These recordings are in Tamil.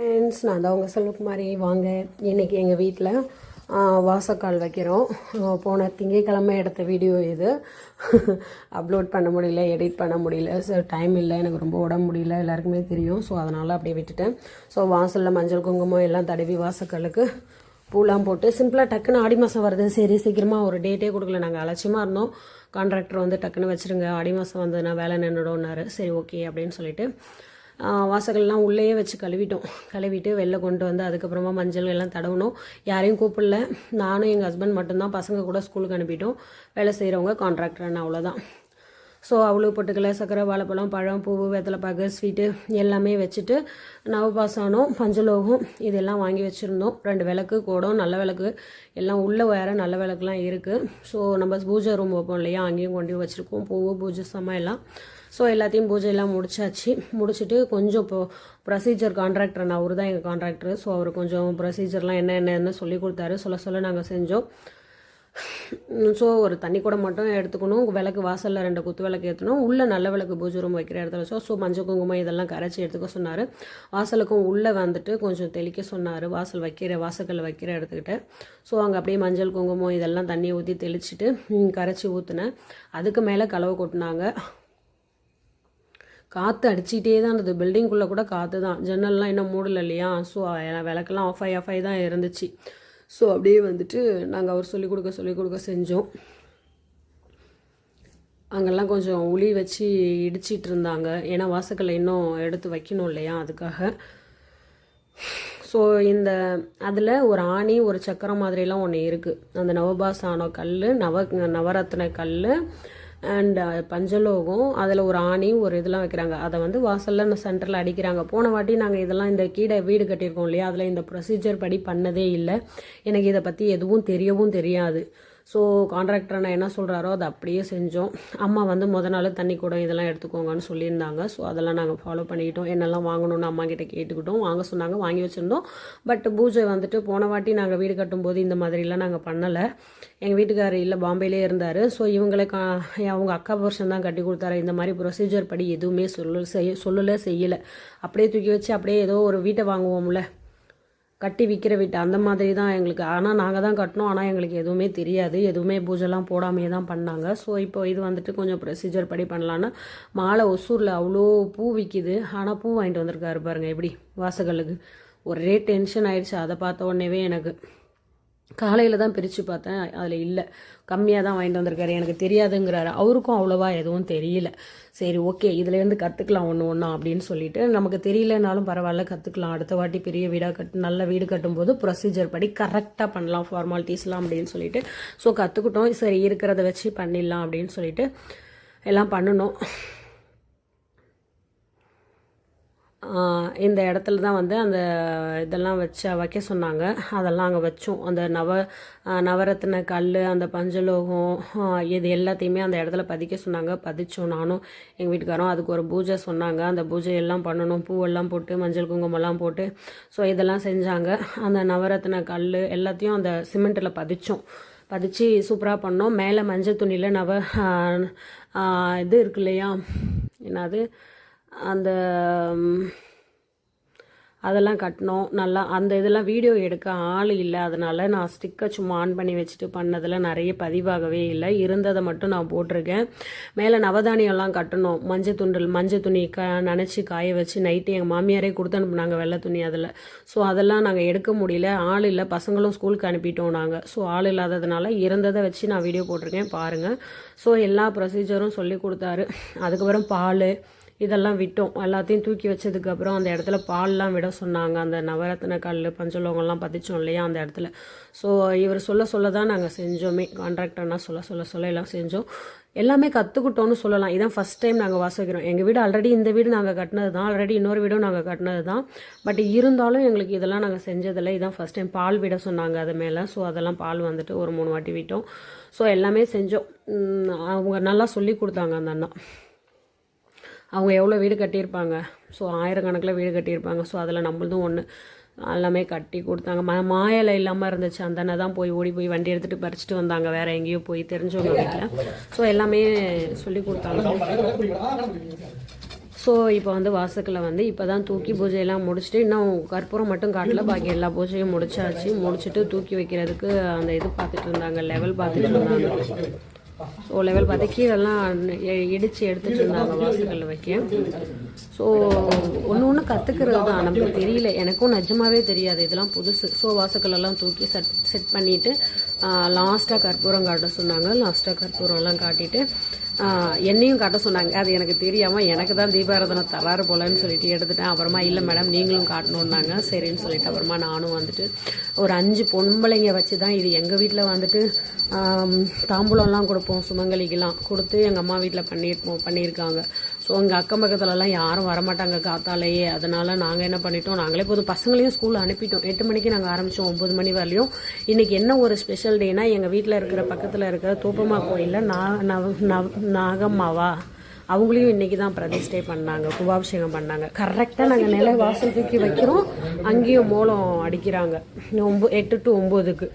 ஃப்ரெண்ட்ஸ் நான் தான் உங்கள் செல்வகுமாரி வாங்க இன்றைக்கி எங்கள் வீட்டில் வாசக்கால் வைக்கிறோம். போன திங்கக்கிழமை எடுத்த வீடியோ இது. அப்லோட் பண்ண முடியல எடிட் பண்ண முடியல. ஸோ டைம் இல்லை எனக்கு ரொம்ப உடம்பு முடியல எல்லாருக்குமே தெரியும். ஸோ அதனால் அப்படியே விட்டுட்டேன். ஸோ வாசலில் மஞ்சள் குங்குமம் எல்லாம் தடவி வாசக்காலுக்கு பூலாம் போட்டு சிம்பிளாக டக்குன்னு ஆடி மாதம் வருது. சரி சீக்கிரமாக ஒரு டேட்டே கொடுக்கல. நாங்கள் அலட்சியமாக இருந்தோம். கான்ட்ராக்டர் வந்து டக்குன்னு வச்சுருங்க ஆடி மாதம் வந்ததுன்னா வேலை நின்றுடும்னாரு சரி ஓகே அப்படின்னு சொல்லிட்டு வாசகள்லாம் உள்ளேயே வச்சு கழுவிட்டோம். கழுவிட்டு வெளில கொண்டு வந்து அதுக்கப்புறமா மஞ்சள் எல்லாம் தடவணும் யாரையும் கூப்பிடல. நானும் எங்கள் ஹஸ்பண்ட் மட்டும்தான். பசங்க கூட ஸ்கூலுக்கு அனுப்பிட்டோம். வேலை செய்கிறவங்க கான்ட்ராக்டர் அவ்வளோதான் ஸோ அவ்வளோ பொட்டுக்கலை சக்கரை வாழைப்பழம் பழம் பூ வெத்தலைப்பாக்கு ஸ்வீட்டு எல்லாமே வச்சுட்டு நவபாசானம் பஞ்சலோகம் இதெல்லாம் வாங்கி வச்சுருந்தோம். ரெண்டு விளக்கு கூடம் நல்ல விளக்கு. எல்லாம் உள்ள வேறு நல்ல விளக்குலாம் இருக்குது ஸோ நம்ம பூஜை ரூம் வைப்போம் இல்லையா? அங்கேயும் கொண்டு வச்சுருக்கோம். பூவு பூஜை சமம் எல்லாம். ஸோ எல்லாத்தையும் பூஜையெல்லாம் முடிச்சாச்சு. முடிச்சுட்டு கொஞ்சம் இப்போ ப்ரொசீஜர் கான்ட்ராக்டர் அவர் தான் எங்கள் கான்ட்ராக்டர் ஸோ அவர் கொஞ்சம் ப்ரொசீஜர்லாம் என்ன என்னன்னு சொல்லி கொடுத்தாரு. சொல்ல சொல்ல நாங்கள் செஞ்சோம். ஸோ ஒரு தண்ணி கூட மட்டும் எடுத்துக்கணும். விளக்கு வாசலில் ரெண்டு குத்து விளக்கு ஏற்றணும் உள்ள நல்ல விளக்கு பூஜை ரூம் வைக்கிற இடத்துல ஸோ ஸோ மஞ்சள் குங்குமம் இதெல்லாம் கரைச்சி எடுத்துக்க சொன்னார். வாசலுக்கும் உள்ளே வந்துட்டு கொஞ்சம் தெளிக்க சொன்னார். வாசல் வைக்கிற வாசக்கல்ல வைக்கிற இடத்துக்கிட்ட. ஸோ அங்கே அப்படியே மஞ்சள் குங்குமம் இதெல்லாம் தண்ணியை ஊற்றி தெளிச்சுட்டு கரைச்சி ஊற்றுனேன் அதுக்கு மேலே கலவை கொட்டினாங்க. காற்று அடிச்சிட்டே தான் இருந்தது. பில்டிங்குள்ளே கூட காற்று தான். ஜன்னல்லாம் இன்னும் மூடல இல்லையா? ஸோ விளக்கெல்லாம் ஆஃப் ஆகி ஆஃப் ஆகி தான் இருந்துச்சு. ஸோ அப்படியே வந்துட்டு நாங்கள் அவர் சொல்லிக் கொடுக்க சொல்லிக் கொடுக்க செஞ்சோம். அங்கெல்லாம் கொஞ்சம் உளி வச்சு இடிச்சிட்டு இருந்தாங்க. ஏன்னா வாசக்கல்லை இன்னும் எடுத்து வைக்கணும் இல்லையா அதுக்காக. ஸோ இந்த அதில் ஒரு ஆணி ஒரு சக்கரம் மாதிரிலாம் ஒன்று இருக்குது அந்த நவபாசான கல் நவ நவரத்ன கல் அண்ட் uh, பஞ்சலோகம் அதில் ஒரு ஆணி ஒரு இதெல்லாம் வைக்கிறாங்க. அதை வந்து வாசலில் சென்டரில் அடிக்கிறாங்க. போன வாட்டி நாங்கள் இதெல்லாம் இந்த கீழே வீடு கட்டியிருக்கோம் இல்லையா? அதில் இந்த ப்ரொசீஜர் படி பண்ணதே இல்லை. எனக்கு இதை பற்றி எதுவும் தெரியவும் தெரியாது. ஸோ கான்ட்ராக்டர் அண்ணா என்ன சொல்கிறாரோ அதை அப்படியே செஞ்சோம். அம்மா வந்து முத நாள் தண்ணி கூடம் இதெல்லாம் எடுத்துக்கோங்கன்னு சொல்லியிருந்தாங்க. ஸோ அதெல்லாம் நாங்கள் ஃபாலோ பண்ணிக்கிட்டோம். என்னெல்லாம் வாங்கணும்னு அம்மா கிட்ட கேட்டுக்கிட்டோம். வாங்க சொன்னாங்க வாங்கி வச்சுருந்தோம். பட் பூஜை வந்துட்டு போன வாட்டி நாங்கள் வீடு கட்டும்போது இந்த மாதிரிலாம் நாங்கள் பண்ணலை. எங்கள் வீட்டுக்காரர் இல்லை பாம்பேலே இருந்தார். ஸோ இவங்களை கா அவங்க அக்கா வருஷம் தான் கட்டி கொடுத்தாரு. இந்த மாதிரி ப்ரொசீஜர் படி எதுவுமே சொல்ல செய்ய சொல்லலை செய்யலை. அப்படியே தூக்கி வச்சு அப்படியே ஏதோ ஒரு வீட்டை வாங்குவோம்ல. கட்டி விற்கிற வீட்டு அந்த மாதிரி தான் எங்களுக்கு. ஆனால் நாங்கள் தான் கட்டினோம் ஆனால் எங்களுக்கு எதுவுமே தெரியாது. எதுவுமே பூஜைலாம் போடாமையே தான் பண்ணாங்க. ஸோ இப்போ இது வந்துட்டு கொஞ்சம் ப்ரொசீஜர் படி பண்ணலான்னு. மாலை ஒசூரில் அவ்வளோ பூ விற்கிது ஆனால் பூ வாங்கிட்டு வந்திருக்காரு பாருங்கள் எப்படி? வாசகலுக்கு. ஒரே டென்ஷன் ஆயிடுச்சு. அதை பார்த்த உடனேவே எனக்கு காலையில் தான் பிரித்து பார்த்தேன். அதில் இல்லை. கம்மியாக தான் வாங்கிட்டு வந்திருக்காரு. எனக்கு தெரியாதுங்கிறாரு. அவருக்கும் அவ்வளோவா எதுவும் தெரியல. சரி ஓகே. இதுலேருந்து கற்றுக்கலாம் ஒன்று ஒன்றா அப்படின்னு சொல்லிட்டு நமக்கு தெரியலனாலும் பரவாயில்ல கற்றுக்கலாம் அடுத்த வாட்டி பெரிய வீடாக கட் நல்ல வீடு கட்டும்போது ப்ரொசீஜர் படி கரெக்டாக பண்ணலாம் ஃபார்மாலிட்டிஸ்லாம் அப்படின்னு சொல்லிட்டு. ஸோ கற்றுக்கிட்டோம் சரி இருக்கிறத வச்சு பண்ணிடலாம் அப்படின்னு சொல்லிட்டு எல்லாம் பண்ணணும். இந்த இடத்துல தான் வந்து அந்த இதெல்லாம் வச்சு வைக்க சொன்னாங்க. அதெல்லாம் அங்கே வச்சோம். அந்த நவ நவரத்ன கல் அந்த பஞ்சலோகம் இது எல்லாத்தையுமே அந்த இடத்துல பதிக்க சொன்னாங்க. பதிச்சோம் நானும் எங்கள் வீட்டுக்காரும். அதுக்கு ஒரு பூஜை சொன்னாங்க. அந்த பூஜை எல்லாம் பண்ணணும். பூவெல்லாம் போட்டு மஞ்சள் குங்குமம்லாம் போட்டு. ஸோ இதெல்லாம் செஞ்சாங்க. அந்த நவரத்ன கல் எல்லாத்தையும் அந்த சிமெண்ட்டில் பதிச்சோம். பதிச்சு சூப்பராக பண்ணோம். மேலே மஞ்சள் துணியில் நவ இது இருக்கு இல்லையா? என்னது? அந்த அதெல்லாம் கட்டினோம் நல்லா அந்த இதெல்லாம் வீடியோ எடுக்க ஆள் இல்லை. அதனால் நான் ஸ்டிக்கை சும்மா ஆன் பண்ணி வச்சுட்டு பண்ணதில் நிறைய பதிவாகவே இல்லை. இருந்ததை மட்டும் நான் போட்டிருக்கேன். மேலே நவதானியம்லாம் கட்டணும். மஞ்சள் துண்டல் மஞ்சள் துணி க நினச்சி காய வச்சு நைட்டு எங்கள் மாமியாரே கொடுத்து அனுப்புனாங்க வெள்ளை துணி அதில். ஸோ அதெல்லாம் நாங்கள் எடுக்க முடியல. ஆள் இல்லை. பசங்களும் ஸ்கூலுக்கு அனுப்பிட்டோம் நாங்கள் ஸோ ஆள் இல்லாததுனால இருந்ததை வச்சு நான் வீடியோ போட்டிருக்கேன். பாருங்கள் ஸோ எல்லா ப்ரொசீஜரும் சொல்லி கொடுத்தாரு. அதுக்கப்புறம் பால் இதெல்லாம் விட்டோம். எல்லாத்தையும் தூக்கி வச்சதுக்கப்புறம் அந்த இடத்துல பால்லாம் விட சொன்னாங்க. அந்த நவரத்ன கல் பஞ்சலோகம்லாம் பதிச்சோம் இல்லையா அந்த இடத்துல. ஸோ இவர் சொல்ல சொல்ல தான் நாங்கள் செஞ்சோமே கான்ட்ராக்டர்னா சொல்ல சொல்ல சொல்ல எல்லாம் செஞ்சோம். எல்லாமே கற்றுக்கிட்டோன்னு சொல்லலாம். இதான் ஃபஸ்ட் டைம் நாங்கள் வாசிக்கிறோம். எங்கள் வீடு ஆல்ரெடி இந்த வீடு நாங்கள் கட்டினது தான் ஆல்ரெடி இன்னொரு வீடும் நாங்கள் கட்டினது தான் பட் இருந்தாலும் எங்களுக்கு இதெல்லாம் நாங்கள் செஞ்சதில்லை. இதான் ஃபஸ்ட் டைம் பால் விட சொன்னாங்க அது மேலே. ஸோ அதெல்லாம் பால் வந்துட்டு ஒரு மூணு வாட்டி விட்டோம். ஸோ எல்லாமே செஞ்சோம். அவங்க நல்லா சொல்லி கொடுத்தாங்க அந்த அண்ணா. அவங்க எவ்வளோ வீடு கட்டியிருப்பாங்க? ஸோ ஆயிரக்கணக்கில் வீடு கட்டியிருப்பாங்க. ஸோ அதில் நம்மளதும் ஒன்று எல்லாமே கட்டி கொடுத்தாங்க. ம மாயலை இல்லாமல் இருந்துச்சு. அந்த அண்ணன் தான் போய் ஓடி போய் வண்டி எடுத்துகிட்டு பறிச்சுட்டு வந்தாங்க. வேறு எங்கேயோ போய் தெரிஞ்சவங்க வீட்டில் ஸோ எல்லாமே சொல்லி கொடுத்தாங்க. ஸோ இப்போ வந்து வாசக்கில் வந்து இப்போ தான் தூக்கி பூஜையெல்லாம் முடிச்சுட்டு இன்னும் கற்பூரம் மட்டும் காட்டல. பாக்கி எல்லா பூஜையும் முடிச்சாச்சு. முடிச்சுட்டு தூக்கி வைக்கிறதுக்கு அந்த இது பார்த்துட்டு இருந்தாங்க. லெவல் பார்த்துட்டு இருந்தாங்க. ஸோ லெவல் பார்த்து கீழெல்லாம் இடித்து எடுத்துகிட்டு எடுத்துட்டு இருந்தாங்க வாசல்களில் வைக்க. ஸோ ஒன்று ஒன்று கற்றுக்கிறது தான். நமக்கு தெரியல. எனக்கும் நிஜமாகவே தெரியாது. இதெல்லாம் புதுசு. ஸோ வாசக்கல்லெல்லாம் தூக்கி செட் செட் பண்ணிவிட்டு லாஸ்ட்டாக கற்பூரம் காட்ட சொன்னாங்க. லாஸ்ட்டாக கற்பூரம்லாம் காட்டிட்டு என்னையும் காட்ட சொன்னாங்க. அது எனக்கு தெரியாமல் எனக்கு தான் தீபாராதனை தராறு போலன்னு சொல்லிட்டு எடுத்துட்டேன். அப்புறமா இல்லை மேடம் நீங்களும் காட்டணுன்னாங்க சரின்னு சொல்லிட்டு அப்புறமா நானும் வந்துட்டு ஒரு அஞ்சு பொம்பளைங்க வச்சு தான் இது எங்கள் வீட்டில் வந்துட்டு தாம்பூலம்லாம் கொடுப்போம். சுமங்கலிக்கெல்லாம் கொடுத்து எங்கள் அம்மா வீட்டில் பண்ணியிருப்போம் பண்ணியிருக்காங்க ஸோ எங்கள் அக்கம் பக்கத்துலலாம் யாரும் வரமாட்டாங்க காத்தாலேயே. அதனால் நாங்கள் என்ன பண்ணிட்டோம் நாங்களே போதும். பசங்களையும் ஸ்கூலில் அனுப்பிட்டோம். எட்டு மணிக்கு நாங்கள் ஆரம்பித்தோம் ஒம்பது மணி வரலையும் இன்றைக்கி என்ன ஒரு ஸ்பெஷல் டேனா எங்கள் வீட்டில் இருக்கிற பக்கத்தில் இருக்கிற தூப்பம்மா கோயிலில் நா நவ நவ நாகம்மாவா அவங்களையும் இன்னைக்கு தான் பிரதிஷ்டை பண்ணாங்க கும்பாபிஷேகம் பண்ணாங்க. கரெக்டாக நாங்கள் நில வாசல் தூக்கி வைக்கிறோம். அங்கேயும் மூலம் அடிக்கிறாங்க. ஒம்பது எட்டு டு ஒம்போதுக்கு.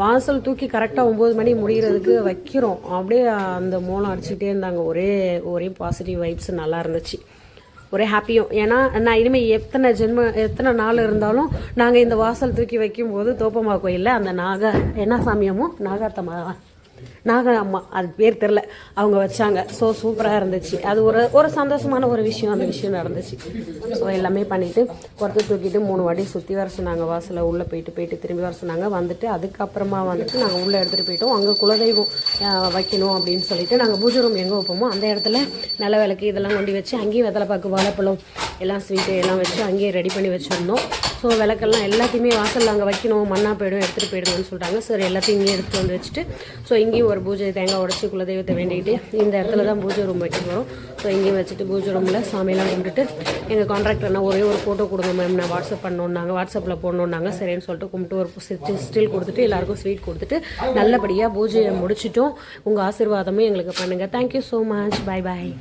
வாசல் தூக்கி கரெக்டாக ஒம்பது மணி முடிகிறதுக்கு வைக்கிறோம். அப்படியே அந்த மூலம் அடிச்சுக்கிட்டே இருந்தாங்க. ஒரே ஒரே பாசிட்டிவ் வைப்ஸ் நல்லா இருந்துச்சு. ஒரே ஹாப்பியும் ஏன்னா நான் இனிமேல் எத்தனை ஜென்ம எத்தனை நாள் இருந்தாலும் நாங்கள் இந்த வாசல் தூக்கி வைக்கும்போது தோப்பம்மா கோயிலில் அந்த நாக என்ன சாமியமோ நாகாத்தம்மா நாக அம்மா அது பேர் தெரில அவங்க வச்சாங்க. ஸோ சூப்பராக இருந்துச்சு. அது ஒரு ஒரு சந்தோஷமான ஒரு விஷயம். அந்த விஷயம் நடந்துச்சு. ஸோ எல்லாமே பண்ணிவிட்டு குறத்து தூக்கிட்டு மூணு வாட்டி சுற்றி வர சொன்னாங்க. வாசலில் உள்ளே போயிட்டு போயிட்டு திரும்பி வர சொன்னாங்க. வந்துட்டு அதுக்கப்புறமா வந்துட்டு நாங்கள் உள்ளே எடுத்துகிட்டு போயிட்டோம். அங்கே குலதெய்வம் வைக்கணும் அப்படின்னு சொல்லிட்டு நாங்கள் பூஜை ரூம் எங்கே வைப்போமோ அந்த இடத்துல நல்ல விளக்கு இதெல்லாம் கொண்டு வச்சு அங்கேயும் வெத்தலை பாக்கு வாழைப்பழம் எல்லாம் ஸ்வீட்டு எல்லாம் வச்சு அங்கேயே ரெடி பண்ணி வச்சுருந்தோம். ஸோ விளக்கெல்லாம் எல்லாத்தையுமே வாசலில் அங்கே வைக்கணும் மண்ணா போயிடும் எடுத்துகிட்டு போயிடுவோம்னு சொல்லிட்டாங்க சரி எல்லாத்தையும் இங்கேயும் எடுத்துகிட்டு வந்து வச்சுட்டு ஸோ இங்கேயும் ஒரு பூஜை தேங்காய் உடச்சி குலதெய்வத்தை வேண்டிக்கிட்டு இந்த இடத்துல தான் பூஜை ரூம் வைக்க போகிறோம் ஸோ இங்கேயும் வச்சுட்டு பூஜை ரூமில் சாமியெல்லாம் கும்பிட்டுட்டு எங்கள் கான்ட்ராக்டர்னா ஒரே ஒரு ஃபோட்டோ கொடுங்க மேம் நான் வாட்ஸ்அப் பண்ணணுன்னாங்க வாட்ஸ்அப்பில் போடணுன்னாங்க. சரின்னு சொல்லிட்டு கும்பிட்டு ஒரு ஸ்டில் கொடுத்துட்டு எல்லாருக்கும் ஸ்வீட் கொடுத்துட்டு நல்லபடியாக பூஜையை முடிச்சிட்டோம். உங்கள் ஆசீர்வாதமும் எங்களுக்கு பண்ணுங்கள் thank you so much bye bye